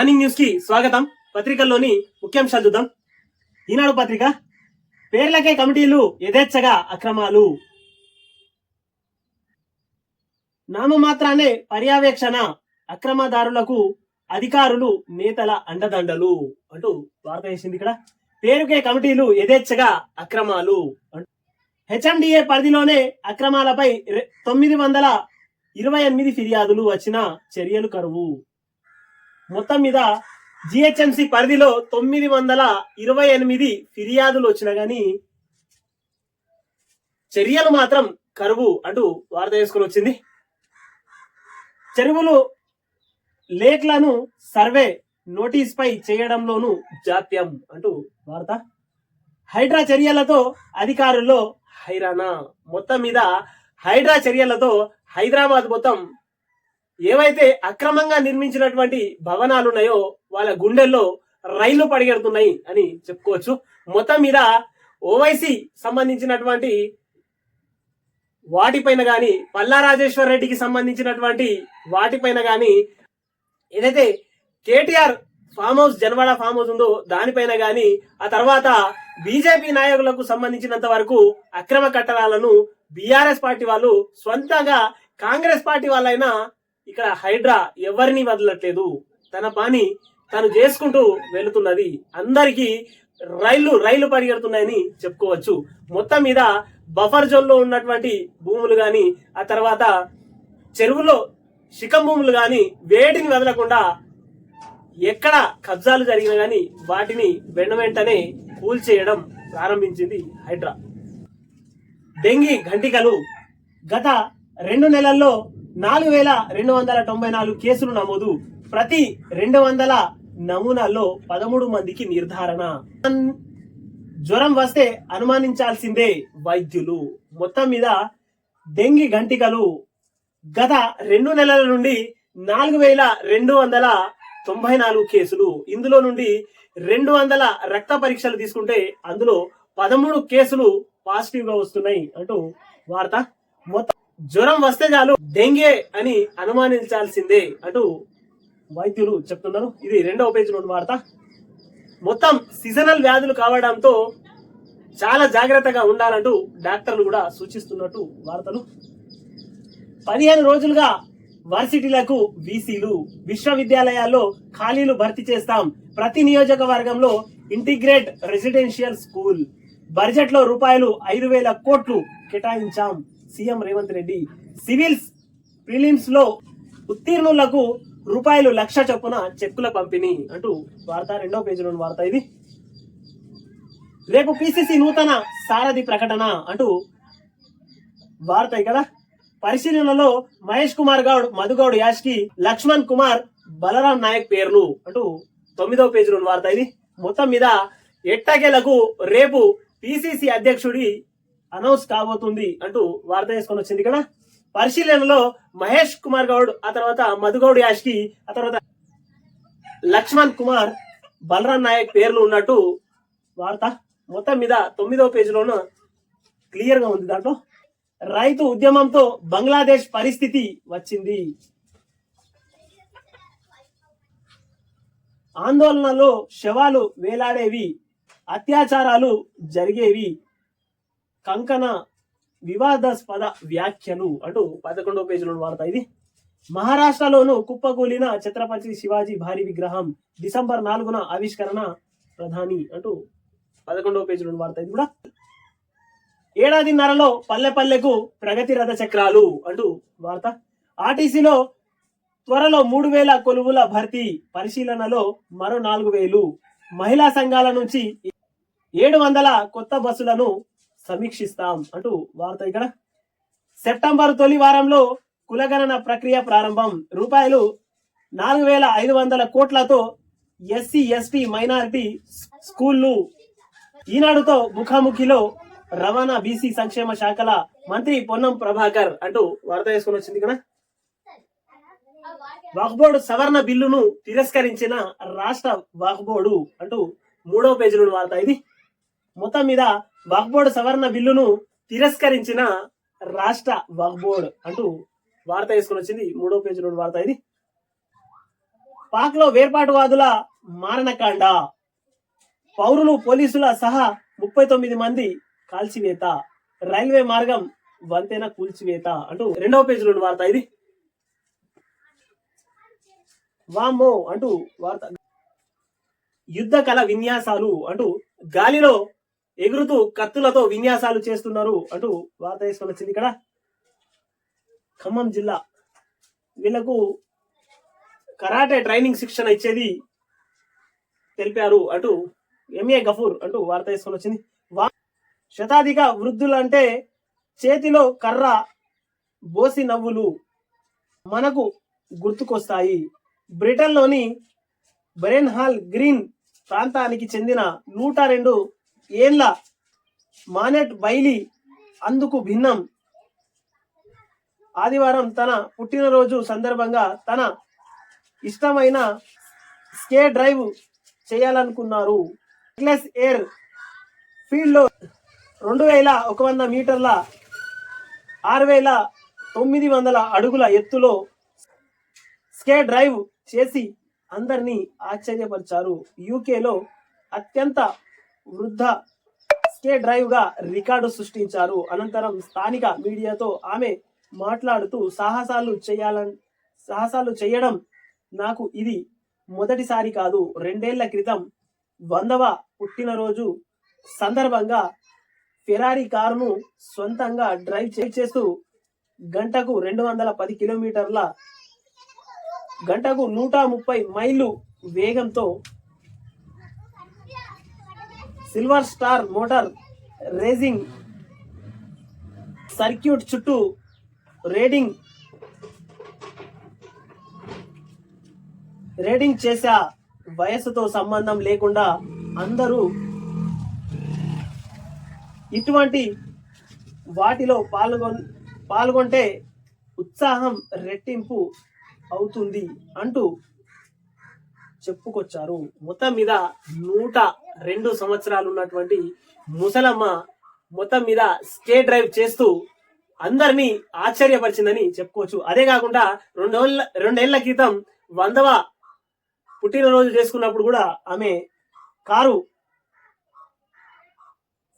Morning న్యూస్కి స్వాగతం. పత్రికల్లోని ముఖ్యాంశాలు చూద్దాం. ఈనాడు పత్రిక పేర్లకే కమిటీలు యథేచ్ఛగా అక్రమాలు. నామమాత్రానే పర్యవేక్షణ అక్రమదారులకు అధికారులు నేతల అండదండలు అంటూ వార్త వేసింది ఇక్కడ. పేరుకే కమిటీలు యథేచ్ఛగా అక్రమాలు హెచ్ఎండిఏ పరిధిలోనే అక్రమాలపై తొమ్మిది వందల ఇరవై ఎనిమిది ఫిర్యాదులు వచ్చిన చర్యలు కరువు. మొత్తం మీద జిహెచ్ఎంసి పరిధిలో తొమ్మిది వందల ఇరవై ఎనిమిది ఫిర్యాదులు వచ్చినా గాని చర్యలు మాత్రం కరువు అంటూ వార్త వేసుకుని వచ్చింది. చెరువులు లేక్లను సర్వే నోటీస్ పై చేయడంలోనూ జాప్యం అంటూ వార్త. హైడ్రా చర్యలతో అధికారుల్లో హైరానా మొత్తం మీద హైడ్రా చర్యలతో హైదరాబాద్ మొత్తం ఏవైతే అక్రమంగా నిర్మించినటువంటి భవనాలు ఉన్నాయో వాళ్ళ గుండెల్లో రైళ్ళు పడిగెడుతున్నాయి అని చెప్పుకోవచ్చు. మొత్తం మీద ఓవైసీ సంబంధించినటువంటి వాటిపైన గాని పల్లా రాజేశ్వర్ రెడ్డికి సంబంధించినటువంటి వాటిపైన గాని ఏదైతే KTR farm house Janwada farm house ఉందో దానిపైన గాని ఆ తర్వాత బీజేపీ నాయకులకు సంబంధించినంత వరకు అక్రమ కట్టడాలను బీఆర్ఎస్ పార్టీ వాళ్ళు సొంతంగా కాంగ్రెస్ పార్టీ వాళ్ళైనా ఇక్కడ హైడ్రా ఎవరిని వదలట్లేదు? తన పని తను చేసుకుంటూ వెళుతున్నది. అందరికీ రైళ్ళు రైళ్ళు పరిగెడుతున్నాయని చెప్పుకోవచ్చు. మొత్తం మీద బఫర్ జోన్లో ఉన్నటువంటి భూములు గాని ఆ తర్వాత చెరువులో శిఖం భూములు గాని వేటిని వదలకుండా ఎక్కడ కబ్జాలు జరిగినా గాని వాటిని వెంట వెంటనే కూల్చేయడం ప్రారంభించింది హైడ్రా. డెంగీ ఘంటికలు గత రెండు నెలల్లో నాలుగు వేల రెండు వందల తొంభై నాలుగు కేసులు నమోదు. ప్రతి రెండు వందల నమూనాల్లో పదమూడు మందికి నిర్ధారణ. జ్వరం వస్తే అనుమానించాల్సిందే వైద్యులు. మొత్తం మీద డెంగీ గంటికలు గత రెండు నెలల నుండి నాలుగు వేల రెండు వందల తొంభై నాలుగు కేసులు. ఇందులో నుండి రెండు వందల రక్త పరీక్షలు తీసుకుంటే అందులో పదమూడు కేసులు పాజిటివ్గా వస్తున్నాయి అంటూ వార్త మొత్తం జ్వరం వస్తే చాలు డెంగే అని అనుమానించాల్సిందే అంటూ వైద్యులు చెప్తున్నారు. ఇది రెండవ పేజీ నుండి వార్త. మొత్తం సీజనల్ వ్యాధులు కావడంతో చాలా జాగ్రత్తగా ఉండాలంటూ డాక్టర్లు కూడా సూచిస్తున్నట్టు వార్తలు. పదిహేను రోజులుగా వర్సిటీలకు వీసీలు విశ్వవిద్యాలయాల్లో ఖాళీలు భర్తీ చేస్తాం. ప్రతి నియోజకవర్గంలో ఇంటిగ్రేట్ రెసిడెన్షియల్ స్కూల్. బడ్జెట్లో రూపాయలు ఐదు వేల కోట్లు కేటాయించాం. సీఎం రేవంత్ రెడ్డి సివిల్స్ ప్రిలిమ్స్లో ఉత్తీర్ణులకు రూపాయలు లక్ష చొప్పున చెక్కుల పంపిణీ అంటూ వార్త రెండో పేజీలోని వార్త ఇది. రేపు పిసిసి నూతన సారథి ప్రకటన అంటూ వార్త ఇక్కడ పరిశీలనలో మహేష్ కుమార్ గౌడ్ మధుగౌడ్ యాష్కి లక్ష్మణ్ కుమార్ బలరాం నాయక్ పేర్లు అంటూ తొమ్మిదవ పేజీలో వార్త ఇది. మొత్తం మీద ఎట్టకేలకు రేపు పిసిసి అధ్యక్షుడి అనౌన్స్ కాబోతుంది అంటూ వార్త వేసుకొని వచ్చింది ఇక్కడ పరిశీలనలో మహేష్ కుమార్ గౌడ్ ఆ తర్వాత మధుగౌడ్ యాష్కి ఆ తర్వాత లక్ష్మణ్ కుమార్ బలరాం నాయక్ పేర్లు ఉన్నట్టు వార్త. మొత్తం మీద తొమ్మిదవ పేజీలోన క్లియర్గా ఉంది దాంట్లో. రైతు ఉద్యమంతో బంగ్లాదేశ్ పరిస్థితి వచ్చింది. ఆందోళనలో శవాలు వేలాడేవి అత్యాచారాలు జరిగేవి. కంకణ వివాదాస్పద వ్యాఖ్యలు అంటూ పదకొండవ పేజీలో వార్త ఇది. మహారాష్ట్రలోను కుప్పకూలిన ఛత్రపతి శివాజీ భారీ విగ్రహం డిసెంబర్ నాలుగున ఆవిష్కరణ ప్రధాని అంటూ పదకొండవ పేజీలో వార్త ఇది కూడా. ఏడాదిన్నరలో పల్లె పల్లెకు ప్రగతి రథ చక్రాలు అంటూ వార్త ఆర్టీసీలో త్వరలో మూడు వేల కొలువుల భర్తీ పరిశీలనలో మరో నాలుగు వేలు. మహిళా సంఘాల నుంచి ఏడు వందల కొత్త బస్సులను సమీక్షిస్తాం అంటూ వార్త ఇక్కడ సెప్టెంబర్ తొలి వారంలో కులగణన ప్రక్రియ ప్రారంభం. రూపాయలు నాలుగు వేల ఐదు వందల కోట్లతో ఎస్సీ ఎస్టీ మైనారిటీ స్కూళ్ళు. ఈనాడుతో ముఖాముఖిలో రవాణా బీసీ సంక్షేమ శాఖల మంత్రి పొన్నం ప్రభాకర్ అంటూ వార్త వేసుకుని వచ్చింది ఇక్కడ. వక్ఫ్ సవరణ బిల్లును తిరస్కరించిన రాష్ట్ర వక్ఫ్ అంటూ మూడో పేజీలో వార్త ఇది. మొత్తం మీద వక్ఫ్ సవరణ బిల్లును తిరస్కరించిన రాష్ట్ర వక్బోర్డ్ అంటూ వార్త వేసుకుని వచ్చింది. మూడో పేజీలో వార్త ఇది. పాక్లో వేర్పాటువాదుల మారణకాండ. పౌరులు పోలీసుల సహా ముప్పై తొమ్మిది మంది కాల్చివేత. రైల్వే మార్గం వంతెన కూల్చివేత అంటూ రెండవ పేజీలోని వార్త ఇది. వామ్మో అంటూ వార్త. యుద్ధ కళ విన్యాసాలు అంటూ గాలిలో ఎగురుతూ కత్తులతో విన్యాసాలు చేస్తున్నారు అంటూ వార్త తీసుకొని వచ్చింది ఇక్కడ. ఖమ్మం జిల్లా వీళ్ళకు కరాటే ట్రైనింగ్ శిక్షణ ఇచ్చేది తెలిపారు అంటూ ఎంఏ గఫూర్ అంటూ వార్త తీసుకొని వచ్చింది. వా- శతాధిక వృద్ధులంటే చేతిలో కర్ర బోసి నవ్వులు మనకు గుర్తుకొస్తాయి. బ్రిటన్లోని బెరెన్ హాల్ గ్రీన్ ప్రాంతానికి చెందిన నూట రెండు ఏండ్ల మానెట్ బైలీ అందుకు భిన్నం. ఆదివారం తన పుట్టినరోజు సందర్భంగా తన ఇష్టమైన స్కే డ్రైవ్ చేయాలనుకున్నారు. నెక్లెస్ ఎయిర్ ఫీల్డ్లో రెండు వేల ఒక వంద మీటర్ల ఆరు వేల తొమ్మిది వందల అడుగుల ఎత్తులో స్కే డ్రైవ్ చేసి అందరినీ ఆశ్చర్యపరిచారు. యూకేలో అత్యంత వృద్ధ స్కే డ్రైవ్గా రికార్డు సృష్టించారు. అనంతరం స్థానిక మీడియాతో ఆమె మాట్లాడుతూ సాహసాలు చేయాలని సాహసాలు చేయడం నాకు ఇది మొదటిసారి కాదు. రెండేళ్ళ క్రితం వందవ పుట్టినరోజు సందర్భంగా ఫెరారీ కారును సొంతంగా డ్రైవ్ చేస్తూ గంటకు రెండు వందల పది కిలోమీటర్ల గంటకు నూట ముప్పై మైళ్ళు వేగంతో silver star motor racing circuit చుట్టూ రేడింగ్ రేడింగ్ చేసే వయసుతో సంబంధం లేకుండా అందరూ ఇటువంటి వాటిలో పాల్గొన్ పాల్గొంటే ఉత్సాహం రెట్టింపు అవుతుంది అంటూ చెప్పుకొచ్చారు. మొత్తం మీద నూట రెండు సంవత్సరాలు ఉన్నటువంటి ముసలమ్మ మొత్తం మీద స్టే డ్రైవ్ చేస్తూ అందరినీ ఆశ్చర్యపరిచిందని చెప్పుకోవచ్చు. అదే కాకుండా రెండేళ్ళ రెండేళ్ళ క్రితం వందవ పుట్టినరోజు చేసుకున్నప్పుడు కూడా ఆమె కారు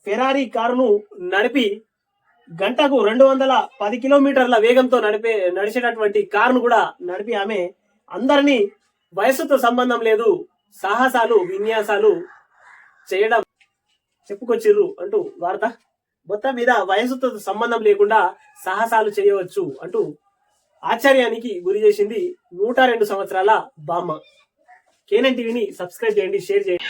ఫెరారీ కారును నడిపి గంటకు రెండు వందల పది కిలోమీటర్ల వేగంతో నడిపే నడిచేటటువంటి కారును కూడా నడిపి ఆమె అందరినీ వయసుతో సంబంధం లేదు. సాహసాలు విన్యాసాలు చేయడం చెప్పుకొచ్చిర్రు అంటూ వార్త. మొత్తం మీద వయసుతో సంబంధం లేకుండా సాహసాలు చేయవచ్చు అంటూ ఆశ్చర్యానికి గురి చేసింది నూట రెండు సంవత్సరాల బామ్మ. కేనన్ టీవీని సబ్స్క్రైబ్ చేయండి షేర్ చేయండి.